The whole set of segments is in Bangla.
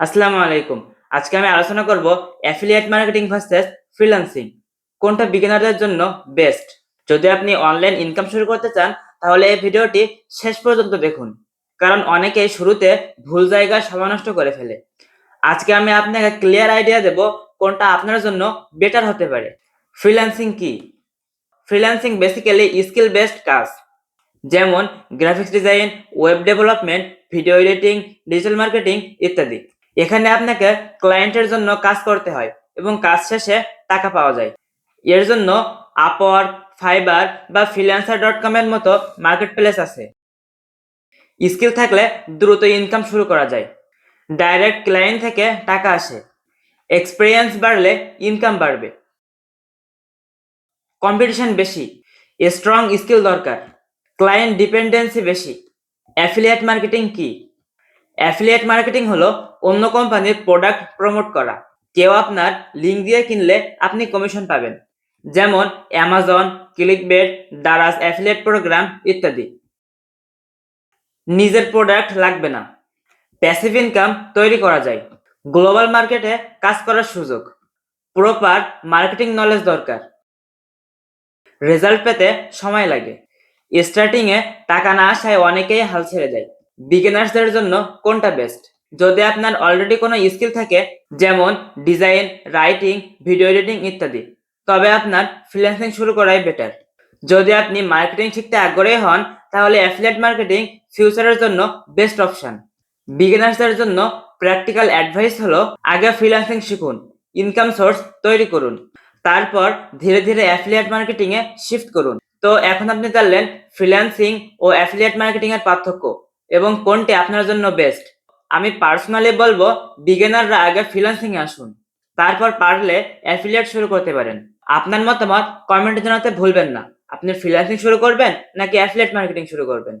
আসসালামু আলাইকুম। আজকে আমি আলোচনা করব অ্যাফিলিয়েট মার্কেটিং ভার্সেস ফ্রিল্যান্সিং কোনটা বিগিনারদের জন্য বেস্ট যদি আপনি অনলাইন ইনকাম শুরু করতে চান, তাহলে এই ভিডিওটি শেষ পর্যন্ত দেখুন। কারণ অনেকেই শুরুতে ভুল জায়গায় সময় নষ্ট করে ফেলে। আজকে আমি আপনাকে ক্লিয়ার আইডিয়া দেব কোনটা আপনার জন্য বেটার হতে পারে। ফ্রিল্যান্সিং কি? ফ্রিল্যান্সিং বেসিক্যালি স্কিল বেসড কাজ। যেমন graphics design web development video editing digital marketing ইত্যাদি। এখানে আপনাকে ক্লায়েন্টের জন্য কাজ করতে হয় এবং কাজ শেষে টাকা পাওয়া যায়। এর জন্য আপওয়ার ফাইবার বা ফ্রিল্যান্সার ডট কমের মতো মার্কেট প্লেস আছে। স্কিল থাকলে দ্রুত ইনকাম শুরু করা যায়। ডাইরেক্ট ক্লায়েন্ট থেকে টাকা আসে। এক্সপিরিয়েন্স বাড়লে ইনকাম বাড়বে। কম্পিটিশন বেশি। স্ট্রং স্কিল দরকার। ক্লায়েন্ট ডিপেন্ডেন্সি বেশি। অ্যাফিলিয়েট মার্কেটিং কি? অ্যাফিলিয়েট মার্কেটিং হলো অন্য কোম্পানির প্রোডাক্ট প্রমোট করা। কেউ আপনার লিঙ্ক দিয়ে কিনলে আপনি কমিশন পাবেন। যেমন Amazon clickbait Daraz affiliate program ইত্যাদি। নিজের প্রোডাক্ট লাগবে না। প্যাসিভ ইনকাম তৈরি করা যায়। গ্লোবাল মার্কেটে কাজ করার সুযোগ। প্রপার মার্কেটিং নলেজ দরকার। রেজাল্ট পেতে সময় লাগে। স্টার্টিংয়ে টাকা না আসায় অনেকেই হাল ছেড়ে যায়। বিগিনার্সদের জন্য কোনটা বেস্ট যদি আপনার অলরেডি কোনো স্কিল থাকে, যেমন ডিজাইন রাইটিং ভিডিও এডিটিং ইত্যাদি, তবে আপনার ফ্রিল্যান্সিং শুরু করাই বেটার যদি আপনি মার্কেটিং শিখতে আগ্রহী হন, তাহলে অ্যাফিলিয়েট মার্কেটিং ফিউচারের জন্য বেস্ট অপশন বিগিনার্সদের জন্য প্র্যাকটিক্যাল অ্যাডভাইস হলো, আগে ফ্রিল্যান্সিং শিখুন ইনকাম সোর্স তৈরি করুন, তারপর ধীরে ধীরে অ্যাফিলিয়েট মার্কেটিংয়ে শিফট করুন। তো এখন আপনি জানলেন ফ্রিল্যান্সিং ও অ্যাফিলিয়েট মার্কেটিংয়ের পার্থক্য। এবং কোনটি আপনার জন্য বেস্ট আমি পার্সোনালি বলব বিগিনাররা আগে ফ্রিল্যান্সিং আসুন। তারপর পারলে অ্যাফিলিয়েট শুরু করতে পারেন। আপনার মতামত কমেন্টে জানাতে ভুলবেন না। আপনি ফ্রিল্যান্সিং শুরু করবেন নাকি অ্যাফিলিয়েট মার্কেটিং শুরু করবেন?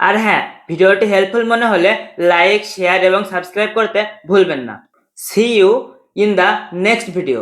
আর হ্যাঁ ভিডিওটি হেল্পফুল মনে হলে লাইক শেয়ার এবং সাবস্ক্রাইব করতে ভুলবেন না। See you in the next video